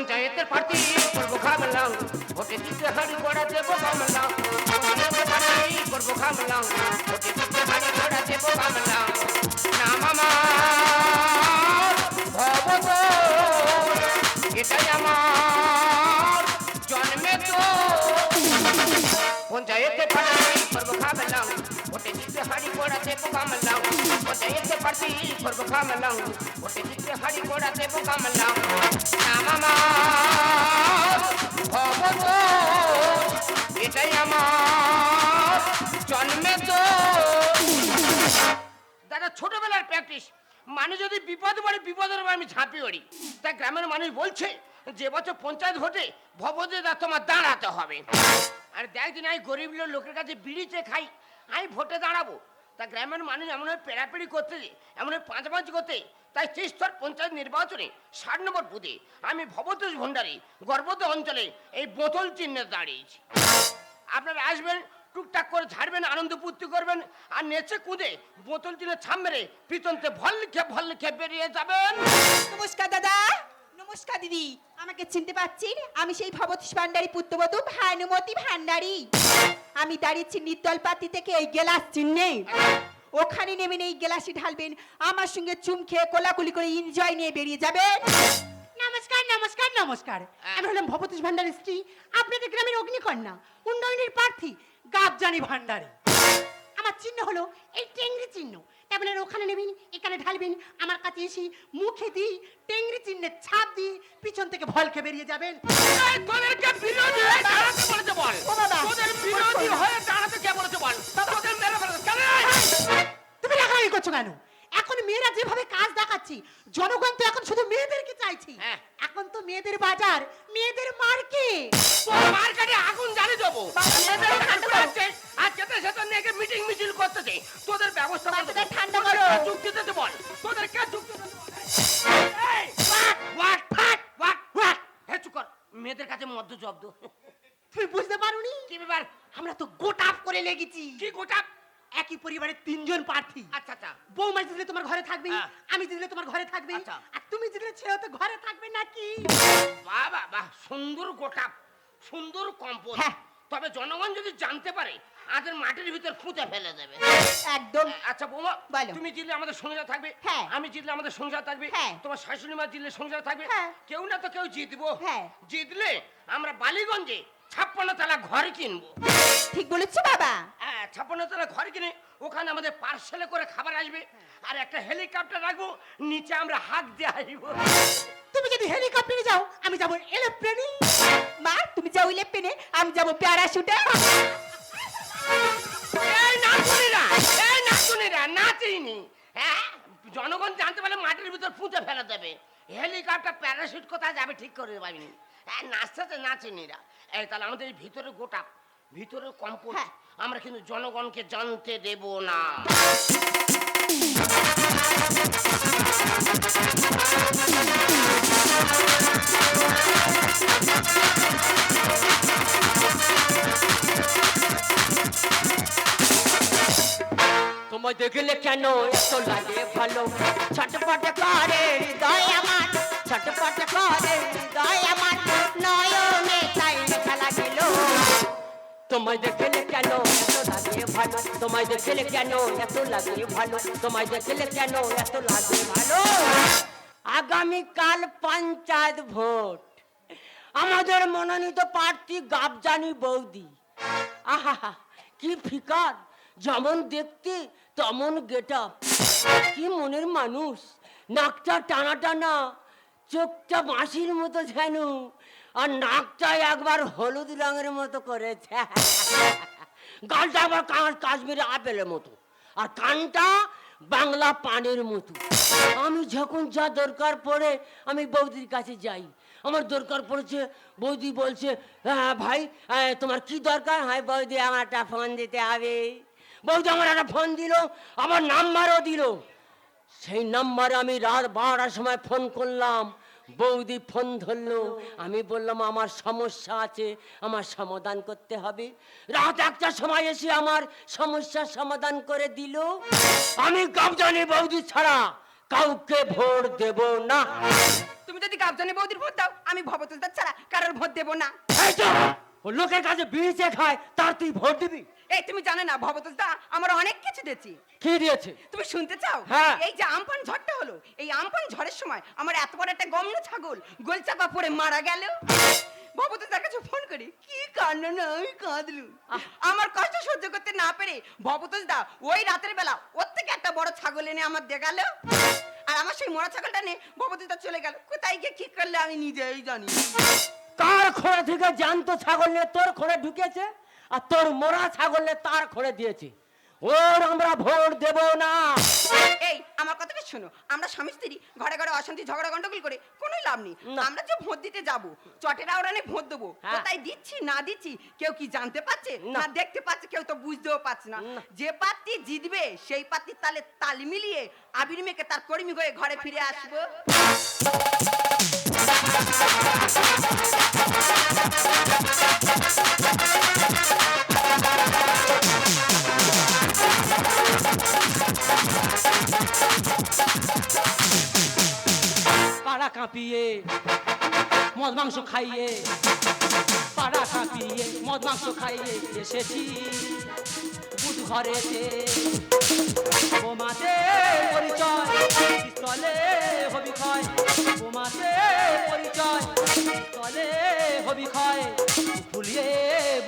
পঞ্চায়েতের প্রার্থী করব খামলাম ভোটে দিতে হাড়ি করা দেবো প্রার্থী করব খামলাম ভোটে দিতে হাড়ি করা দেবো খামলাম নাম আমার ভবতোষ, এটাই আমার জন্মে তো পঞ্চায়েতে প্রার্থী করব খামলাম ভোটে করা দেবো খামলাম পঞ্চায়েতে প্রার্থী করব খামলাম ভোটে দিতে হাড়ি করা দেবো খামলাম নাম আমার এটাই আমার জন্মে তো। দাদা, ছোটবেলার প্র্যাকটিস মানুষ যদি বিপদ পড়ে, বিপদের আমি ঝাঁপি পড়ি। তাই গ্রামের মানুষ বলছে, যে বছর পঞ্চায়েত ভোটে ভবদে দা তোমার দাঁড়াতে হবে। আর দেখ দিন আমি গরিব লোকের কাছে বিড়িতে খাই, আমি ভোটে দাঁড়াবো। তা গ্রামের মানুষ এমন হয় পেড়াপেড়ি করতে এমন হয় পাঁচাপাঁচি করতে তাই ত্রিস্তর পঞ্চায়েত নির্বাচনে ষাট নম্বর বুথে আমি ভবতোষ ভণ্ডারী গর্বত অঞ্চলে এই বোতল চিহ্নে দাঁড়িয়েছি। আপনারা আসবেন, টুকটাক করে ঝাড়বেন, আনন্দ পূর্তি করবেন, আর নেচে কুদে বোতল চিনে ছাম মেরে পিতন্তে ভল লিখে ভল লিখে বেরিয়ে যাবেন। নমস্কার দাদা, নমস্কার দিদি। আমাকে চিনতে পারছেন? আমি সেই ভবতীশ ভান্ডারী পুত্রবধূ ভানুমতি ভান্ডারী আমি দাঁড়িয়েছি নির্দল পাতি থেকে এই গেলাস চিহ্নে। ওখানে নেমে এই গেলাসি ঢালবেন। আমার সঙ্গে চুম খেয়ে কোলাকুলি করে এনজয় নিয়ে বেরিয়ে যাবেন। নমস্কার নমস্কার নমস্কার। আমি হলাম ভবতোষ ভান্ডারের স্ত্রী। আপনাদের গ্রামের অগ্নিকন্যা, উন্নয়নের প্রার্থী, গাবজানি ভান্ডারী আমার চিহ্ন হলো এই টেংরি চিহ্ন। তারপরে ওখানে নেবেন এখানে ঢালবেন আমার কাছে এসে মুখে দিই টেংরি চিহ্নের ছাপ দিয়ে পিছন থেকে ভলকে বেরিয়ে যাবেন। তোদেরকে বিরোধী হয়ে দাঁড়াতে বলেছে বল। তোদের বিরোধী হয়ে দাঁড়াতে কে বলেছে বল? তোদের মেরে ফেলেছে। কেন? তুমি রাগারাগি করছ কেন? এখন মেয়েরা যেভাবে কাজ দেখাচ্ছি জনগণ তো এখন শুধু মেয়েদেরকে চাইছি। হ্যাঁ। এখন তো মেয়েদের বাজার মেয়েদের মার্কেট। মার্কেটে আগুন জ্বালি দেবো। মেয়েদের করছে আর নেগে মিটিং মিছিল করতেছে। তোদের ব্যবস্থা করতে ঠান্ডা করো। কে যুক্তি দিতে বল। তোদের কে কর। মেয়েদের কাছে মধ্য জব্দ তুমি বুঝতে পারোনি? কি ব্যাপার? আমরা তো গোটাপ করে লেগেছি। কি গোটা একই পরিবারের তিনজন প্রার্থী। আচ্ছা আচ্ছা। বৌমা জিতলে তোমার ঘরে থাকবে হ্যাঁ। আমি জিতলে তোমার ঘরে থাকবে আচ্ছা। আর তুমি জিতলে ছেলে তো ঘরে থাকবে নাকি? বাহ বাহ বাহ। সুন্দর গোটা সুন্দর কম্পোজ। হ্যাঁ। তবে জনগণ যদি জানতে পারে আমাদের মাটির ভিতর ফুঁতে ফেলে দেবে। একদম। আচ্ছা বৌমা বলো। তুমি জিতলে আমাদের সংসার থাকবে? হ্যাঁ। আমি জিতলে আমাদের সংসার থাকবে? হ্যাঁ। তোমার শাশুড়ি মা জিতলে সংসার থাকবে? হ্যাঁ। কেউ না তো কেউ জিতবো। হ্যাঁ। জিতলে আমরা বালিগঞ্জে ছাপ্পান্ন তলা ঘর কিনবো। ঠিক বলেছ বাবা। হ্যাঁ ছাপ্পান্ন তলা ঘর কিনে ওখানে আমাদের পার্সেলে করে খাবার আসবে। আর একটা হেলিকপ্টার রাখব নিচে আমরা হাত দিয়ে আসব তুমি যদি হেলিকপ্টারে যাও আমি যাব এরোপ্লেনে মা তুমি যাও ইলেপেনে আমি যাব প্যারাশুটে নাচুনিরা নাচিনি হ্যাঁ? জনগণ জানতে পারলে মাটির ভিতর পুঁতে ফেলে দেবে। হেলিকপ্টার প্যারাশুট কোথায় যাবে ঠিক করে পাবিনি হ্যাঁ নাচতে নাচুনিরা এই তাহলে আমাদের এই ভিতরে গোটা ভিতরে হ্যাঁ। আমরা কিন্তু জনগণকে জানতে দেব না। তোমায় দেখলে কেন এত লাগে ভালো? ছটপট করে হৃদয় আমার, ছটপট করে হৃদয় আমার। নয়নে তাই লেখা লাগিল তোমায় দেখলে কেন এত লাগে ভালো? তোমায় দেখলে কেন এত লাগে ভালো? তোমায় দেখলে কেন এত লাগে ভালো? আগামীকাল পঞ্চায়েত ভোট। আমাদের মনোনীত প্রার্থী গাবজানি বৌদি। আহা কি ফিকার? যেমন দেখতে তেমন গেট কি মনের মানুষ? নাকটা টানা টানা চোখটা বাঁশির মতো যেন আর নাকটা একবার হলুদ রঙের মতো করেছে। গালটা আবার কাঁচ- কাশ্মীরি আপেলের মতো আর কানটা বাংলা পানের মতো। আমি যখন যা দরকার পড়ে আমি বৌদির কাছে যাই। আমার দরকার পড়েছে বৌদি বলছে হ্যাঁ ভাই হ্যাঁ, তোমার কি দরকার? হ্যাঁ বৌদি আমার একটা ফোন দিতে হবে। বৌদি আমার একটা ফোন দিল আমার নাম্বারও দিল। সেই নাম্বারে আমি রাত বারোটার সময় ফোন করলাম। বৌদি ফোন ধরলো আমি বললাম আমার সমস্যা আছে আমার সমাধান করতে হবে। রাত একটার সময় এসে আমার সমস্যার সমাধান করে দিল। আমি গাবজানি বৌদি ছাড়া কাউকে ভোট দেব না। তুমি যদি গাবজানি বৌদির ভোট দাও আমি ভবতোষদার ছাড়া কারোর ভোট দেবো না। ও লোকের কাছে বিড়িতে খায় তার তুই ভোট দিবি? এই তুমি জানো না ভবতোষদা আমার অনেক কিছু দিয়েছি। কি দিয়েছে? তুমি শুনতে চাও? হ্যাঁ। এই যে আমফান ঝড়টা হলো এই আমফান ঝড়ের সময় আমার এত বড় একটা গমন ছাগল গোল চাপা পড়ে মারা গেল। ভবতোষদার কাছে ফোন করি কি কান্না না আমি কাঁদলু? আমার কষ্ট সহ্য করতে না পেরে ভবতোষদা ওই রাতের বেলা ওর থেকে একটা বড় ছাগল এনে আমার দেখাল। আর আমার সেই মরা ছাগলটা নিয়ে ভবতোষদা চলে গেল। কোথায় গিয়ে কি করলে আমি নিজেই জানি খোড়া থেকে জানতো ছাগল নিয়ে তোর খোড়ে ঢুকেছে আর তোর মোরা ছাগল নিয়ে তার খোড়ে দিয়েছে। ওর আমরা ভোট দেব না। এই আমার কথাটা শোনো। আমরা স্বামী স্ত্রী ঘরে ঘরে অশান্তি ঝগড়া গন্ডগোল করে কোনো লাভ নেই। আমরা যে ভোট দিতে যাব চটেরা ওরানে ভোট দেবো। হ্যাঁ। কোথায় দিচ্ছি না দিচ্ছি কেউ কি জানতে পারছে না। দেখতে পাচ্ছে কেউ তো বুঝতেও পারছে না। যে পাত্রী জিতবে সেই পাত্রীর তালে তাল মিলিয়ে আবির মেয়েকে তার কর্মী হয়ে ঘরে ফিরে আসব। মাংস খাইয়ে পাড়া কাঁপিয়ে মদ মাংস খাইয়ে এসেছি বুধ ঘরেতে বোমাতে পরিচয়, পিস্তলে হবি ক্ষয় বোমাতে পরিচয়, পিস্তলে হবি ক্ষয় ভুলিয়ে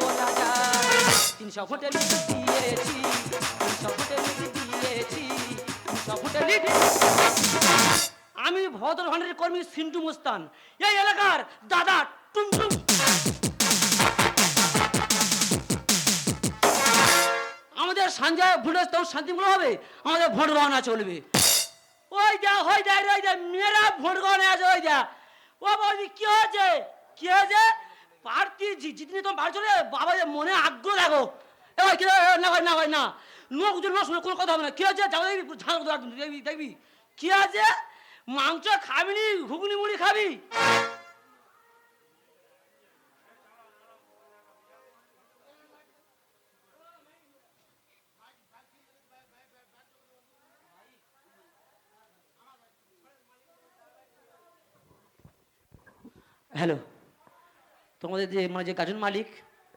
বলা যায়, তিনশো ফুটে লিট দিয়েছি, তিনশো ফুটে লিট দিয়েছি, তিনশো ফুটে আমি ভদ্র ভান্ডারের কর্মী সিন্টু মুস্তান। এই এলাকার দাদা টুমটুম আমাদের সঞ্জয় ভোটের তো শান্তিমূলক হবে, আমাদের ভোট গণনা চলবে। ওই যা হয়ে যায় ওই যা, মেয়েরা ভোট গণনা আছে ওই যা। ও বৌদি, কি হয়েছে? কি হয়েছে? প্রার্থী জিতনি তোমার বাড়ি চলে বাবা যে মনে আগ্রহ দেখো এ ভাই না ভাই না ভাই, না। লোকজন না শুনে কোনো কথা হবে না। কি হয়েছে? যাব দেখবি ঝাল দেখবি দেখবি কি আছে মাংস খাবি নি ঘুগনি মুড়ি খাবি? হ্যালো তোমাদের যে মানে যে গাজন মালিক,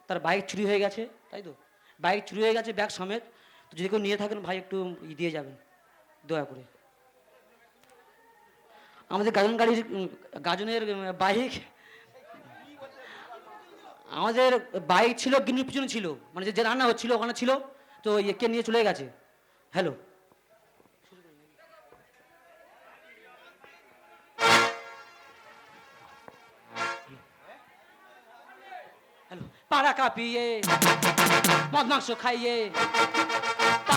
তার বাইক চুরি হয়ে গেছে, তাই তো? বাইক চুরি হয়ে গেছে ব্যাগ সমেত। তো যদি কেউ নিয়ে থাকেন, ভাই, একটু দিয়ে যাবেন, দয়া করে। আমাদের গাজন গাড়ির গাজনের বাইক। আমাদের বাইক ছিল গিনির পিছনে ছিল। মানে যে- রান্না হচ্ছিল, ওখানে ছিল। তো একে নিয়ে চলে গেছে। হ্যালো হ্যালো পাড়া কাঁপিয়ে, মদ মাংস খাইয়ে।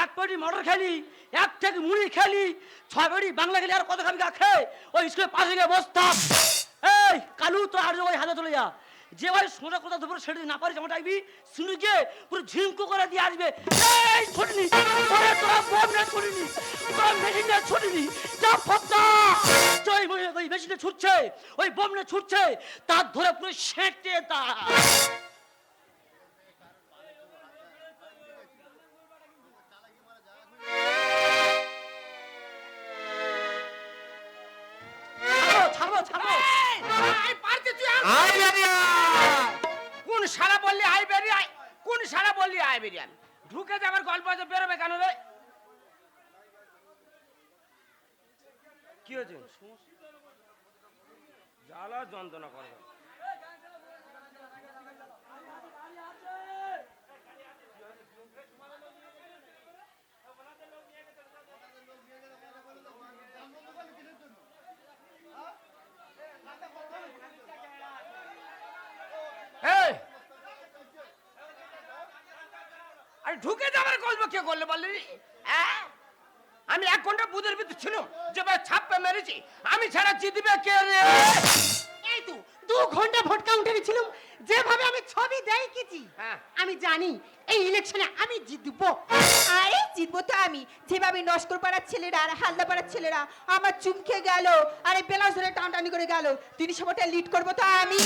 এক পেটি মটর খেলি, এক থেকে মুড়ি খেলি, ছয় পেটি বাংলা খেলি, আর কত খাবি গা ওই স্কুলে পাশে গিয়ে বসতাম এই, কালু তো আর ওই হাতে চলে যা। যে ভাই সোজা কথা দুপুরে ছেড়ে না পারিস আমার ডাকবি, শুনে গিয়ে পুরো ঝিঙ্কু করে দিয়ে আসবে। এই, ছুটিনি, তোরা তোরা বম না ছুটিনি, তোরা মেশিন না ছুটিনি, যা ফত্তা ওই মেশিনে ছুটছে, ওই বম না ছুটছে, তার ধরে পুরো সেঁটে তা ঢুকে যাবার গল্প কে করলে বললি হ্যাঁ? আমি এক ঘণ্টা বুধের ভিতর ছিল যে ভাই ছাপ্পে মেরেছি আমি ছাড়া জিতবে কে রে এই তো দু ঘণ্টা ভোট কাউন্টারে ছিলাম যেভাবে আমি ছবি দেখিছি হ্যাঁ। আমি জানি এই ইলেকশনে আমি জিতবো। আরে জিতবো তো আমি। যেভাবে নস্কর পাড়ার ছেলেরা আর হালদা পাড়ার ছেলেরা আমার চুমকে গেল আরে বেলাস ধরে টানটানি করে গেল তিনশো ভোটে লিড করব তো আমি।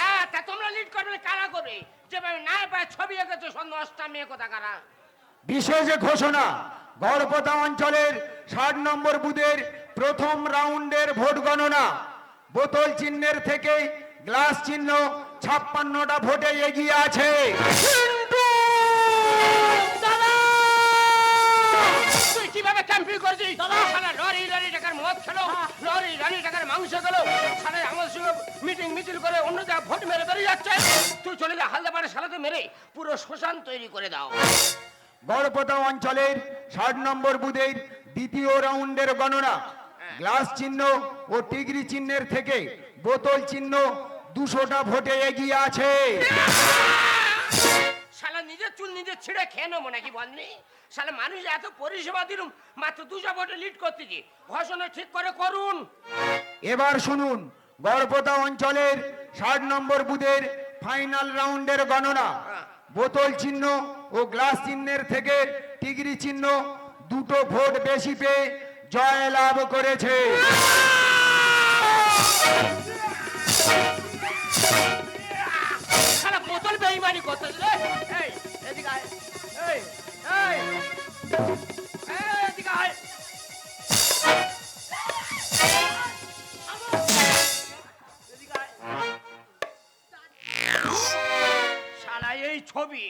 হ্যাঁ তা তোমরা লিড করবে কারা করবে যেভাবে না পায় ছবি এঁকেছো সন্ধ্যা অষ্টা মেয়ে কথা কারা? বিশেষ ঘোষণা গড়পতা অঞ্চলের ষাট নম্বর বুথের প্রথম রাউন্ডের ভোট গণনা। বোতল চিহ্নের থেকে গ্লাস চিহ্ন ছাপ্পান্নটা ভোটে এগিয়ে আছে। কীভাবে ক্যাম্পিং করছিস সারা লরি লরি টাকার মদ খেলো লরি লরি টাকার মাংস খেলো। সারা আমাদের সঙ্গে মিটিং মিছিল করে অন্য জায়গায় ভোট মেরে বেরিয়ে যাচ্ছে। তুই চলে যা হালদা পাড়ে সালাতে মেরে পুরো শ্মশান তৈরি করে দাও। গড়পতা অঞ্চলের ষাট নম্বর বুথের দ্বিতীয় রাউন্ডের গণনা। গ্লাস চিহ্ন ও টিগরি চিহ্নের থেকে বোতল চিহ্ন দুশোটা ভোটে এগিয়ে আছে। শালা নিজের চুল নিজে ছিঁড়ে খেয়ে নেব নাকি বলনি? শালা মানুষ এত পরিষেবা দিলুম মাত্র দুশো ভোটে লিড করতেছি। ঘোষণা ঠিক করে করুন। এবার শুনুন গড়পতা অঞ্চলের ষাট নম্বর বুথের ফাইনাল রাউন্ডের গণনা। বোতল চিহ্ন ও গ্লাস চিহ্নের থেকে টিগরি চিহ্ন দুটো ভোট বেশি পেয়ে জয় লাভ করেছে। বোতল বেইমানি করতেছে এই এদিকে এই। এই ছবি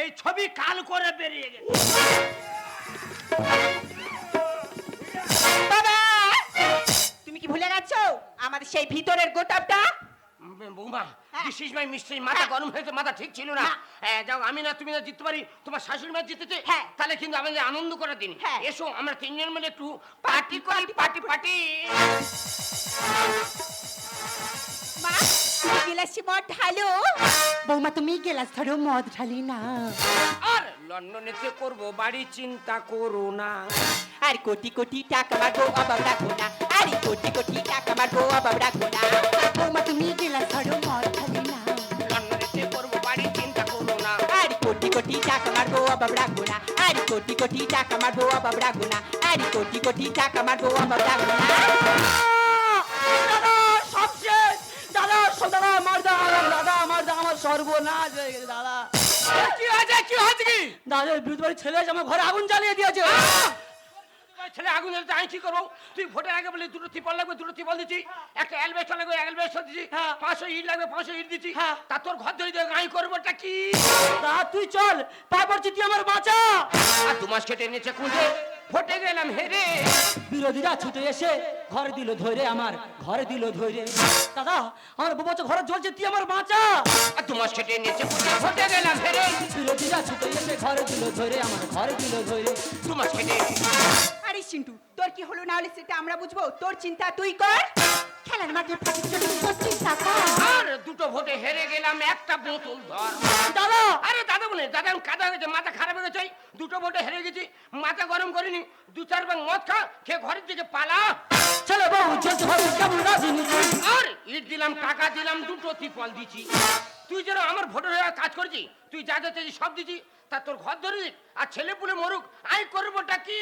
এই ছবি কাল করে বেরিয়ে গেছে। তুমি কি ভুলে গেছো? আমাদের সেই ভিতরের গোটাপটা? বৌমা। দিস মাই মিস্ট্রি মাথা হ্যাঁ। গরম হয়েছে মাথা ঠিক ছিল না। হ্যাঁ, যাও আমি না তুমি না জিততে পারি তোমার শাশুড়ি মা জিতেছে হ্যাঁ। তাহলে কিন্তু আমাদের আনন্দ করার দিন হ্যাঁ। এসো আমরা তিনজন মিলে একটু পার্টি করি পার্টি পার্টি মা গিলাসি মদ ঢালো। বৌমা তুমি গেলাস ধরো মদ ঢালি না। আর লন্ডনেতে করব বাড়ি চিন্তা করো না। আর কোটি কোটি টাকা মারবো অভাব রাখো না। আরে কোটি কোটি টাকা মারবো অভাব রাখো না। বৌমা তুমি গেলাস ধরো মদ ঢালি না। লন্ডনেতে করব বাড়ি চিন্তা করো না। আর কোটি কোটি টাকা মারবো অভাব রাখো না। আর কোটি কোটি টাকা মারবো অভাব রাখো না। আর কোটি কোটি টাকা মারবো অভাব রাখো না। সর্বনাশ হয়ে গেছে দাদা। কি হয়েছে? কি হয়েছে কি? দাদা বিদ্যুৎ বাড়ির ছেলে এসে আমার ঘরে আগুন জ্বালিয়ে দিয়েছে। ছেলে আগুন জ্বালতে আমি কি করব? তুই ভোটের আগে বলে দুটো ত্রিপল লাগবে দুটো ত্রিপল দিচ্ছি। একটা অ্যালবেস্টার লাগবে অ্যালবেস্টার দিচ্ছি। হ্যাঁ। পাঁচশো ইট লাগবে পাঁচশো ইট দিচ্ছি। হ্যাঁ। তা তোর ঘর ধরে দেবে আমি করবোটা কি? তা তুই চল তারপর তুই আমার বাঁচা। আর দু মাস কেটে নিচে খুঁজে। ভোটে গেলাম হেরে বিরোধীরা ছুটে এসে ঘরে দিল ধরে আমার ঘরে দিল ধরে। দাদা আমার বাবা বছর ঘরে জ্বলছে তুই আমার বাঁচা। আর মাস কেটে নিচে ফটে গেলাম হেরে বিরোধীরা ছুটে এসে ঘরে দিল ধরে আমার ঘরে দিল ধরে। তোমার সেটে আরে সিন্টু তোর কি হলো না হলে সেটা আমরা বুঝব? তোর চিন্তা তুই কর। খেলার মাঠে তোর চিন্তা আর দুটো ভোটে হেরে গেলাম একটা বোতল ধর। দাদা! আরে দাদা বলে দাদা আমি কাদা হয়েছে মাথা খারাপ হয়ে গেছে দুটো ভোটে হেরে গেছি মাথা গরম করিনি দু চার ব্যাগ মদ খা খেয়ে ঘরের দিকে পালা। চলছে ঘরে কেমন আর ইট দিলাম টাকা দিলাম দুটো ত্রিপল দিছি। তুই যেন আমার ভোটের হয়ে কাজ করছি তুই যা যা সব দিছি তা তোর ঘর ধরে আর ছেলে পুলে মরুক আই করবোটা কি?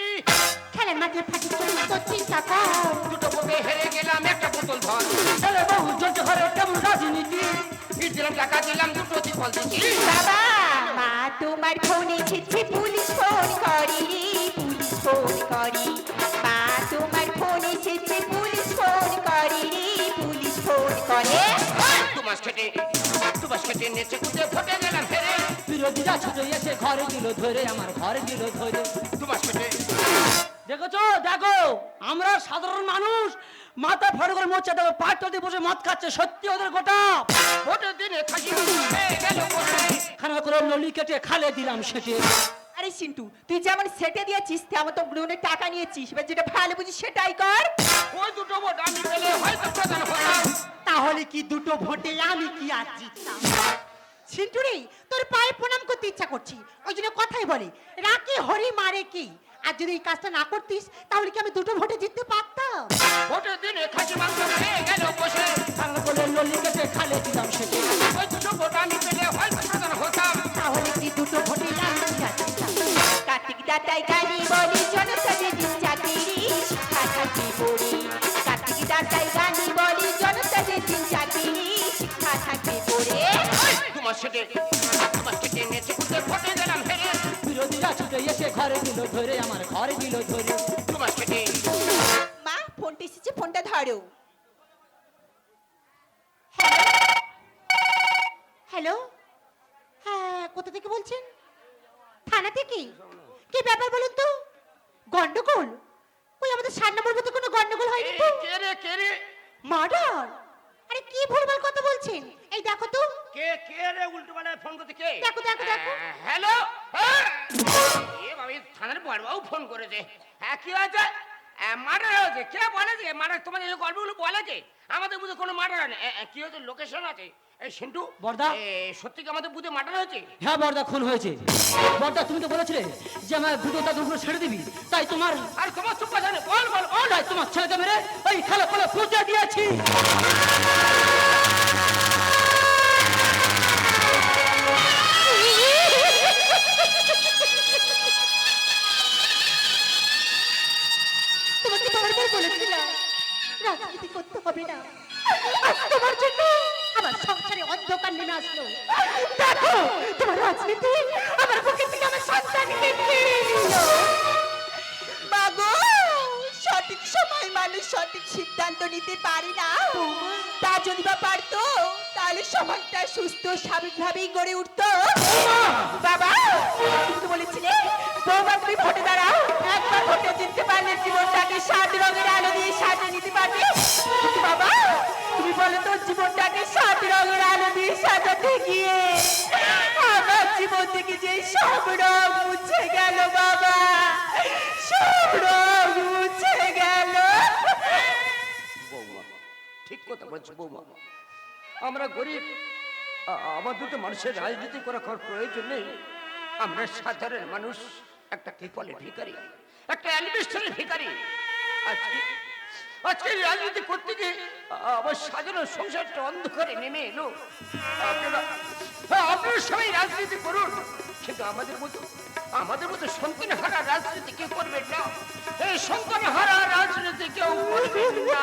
খেলার মাঠে ফাঁকির জন্য তোর চিন্তা কর। দুটো হেরে গেলাম একটা বোতল ধর। ছেলে বউ চলছে ঘরে কেমন রাজনীতি? দিলাম টাকা দিলাম দুটো ত্রিপল দিছি। বাবা মা তোমার ফোনে এসেছে পুলিশ ফোন করি পুলিশ ফোন করি মা তোমার ফোনে পুলিশ ফোন করি পুলিশ ফোন করে। মাস খেটে মাস খেটে নেচে কুদে ভোটে গেলাম ফেরে। বিরোধীরা ছুটে এসে ঘরে দিল ধরে আমার ঘরে দিল ধরে দেখেছ? দেখো আমরা সাধারণ মানুষ মাথা ফড় করে মোচা দেবো পাটতে বসে মদ খাচ্ছে সত্যি ওদের গোটা। ভোটের দিনে থাকি গেল কোথায়? খানা করে নলি কেটে খালে দিলাম সেটে। আরে সিন্টু তুই যেমন সেটে দিয়েছিস তেমন তো গ্রহণের টাকা নিয়েছিস। এবার যেটা ভালো বুঝিস সেটাই কর। ওই দুটো ভোট আমি পেলে হয়তো প্রধান হতাম। তাহলে কি দুটো ভোটে আমি কি আর জিততাম? ছিন্টুরি তোর পায়ে প্রণাম করতে ইচ্ছা করছি। ওই জন্য কথাই বলে রাকে হরি মারে কি? আর যদি এই কাজটা না করতিস তাহলে কি আমি দুটো ভোটে জিততে পারতাম? ভোটের দিনে খাসি মাংস খেয়ে গেল বসে। ভাঙা বলে ললি কেটে খালে দিলাম সেটে। ওই দুটো ভোট আমি পেলে হয়তো প্রধান হতাম। তাহলে কি দুটো ভোটে? কার্তিক দাতাই গানি বলি তোমার সেটে তোমার সেটে নেচে কুটে ভোটে হেরে বিরোধীরা ছুটে এসে ঘরে দিল ধরে আমার ঘরে দিল ধরে। তোমার সেটে মা ফোনটা এসেছে ফোনটা ধরো। হ্যালো? হ্যাঁ কোথা থেকে বলছেন? থানা থেকে? কি ব্যাপার বলুন তো? গন্ডগোল? ওই আমাদের সাত নম্বর মতো কোনো গন্ডগোল হয়নি তো? কে রে কে রে? মার্ডার? আরে কি ভুলভাল কথা বলছেন? এই দেখো তো। কে কে রে উল্টো পাল্টা ফোন করতে কে? দেখো, দেখো, দেখো। হ্যালো? এ বাবা থানার বড়বাবু ফোন করেছে। হ্যাঁ কি হয়েছে? মার্ডার হয়েছে। কে বলেছে? মার্ডার তোমাদের এই গল্পগুলো বলে আমাদের বুঝে কোনো মার্ডার হয় না কি হয়েছে? লোকেশন আছে। এই সিন্টু? বড়দা। এ, সত্যি কি আমাদের বুঝে মার্ডার হয়েছে? হ্যাঁ বর্দা খুন হয়েছে। বর্দা তুমি তো বলেছিলে যে আমার দুটো তাদের ছেড়ে দিবি। তাই তোমার আর তোমার চুপ কথা বল বল বল। তোমার ছেলেকে মেরে ওই খেলা করে পৌঁছে দিয়েছি। সাত রঙের আলো দিয়ে সাজিয়ে নিতে পারবে? বাবা, তুমি বলো তো, জীবনটাকে সাত রঙের আলো দিয়ে সাজাতে গিয়ে আমার জীবন থেকে যে সব রং মুছে গেল বাবা, সব রং মুছে গেল। ঠিক কথা বলছো বৌমা। আমরা গরিব আমার দুটো মানুষের রাজনীতি করা প্রয়োজন নেই। আমরা সাধারণ মানুষ, একটা কৃপলের ভিখারি, একটা অ্যালিবেস্টারের ভিখারি। আজকে রাজনীতি করতে গিয়ে আমার সাধারণ সংসারটা অন্ধকারে নেমে এলো। হ্যাঁ, আপনারা সবাই রাজনীতি করুন। কিন্তু আমাদের মতো আমাদের মতো সন্তান হারা রাজনীতি কেউ করবেন না। এই সন্তান হারা রাজনীতি কেউ করবেন না।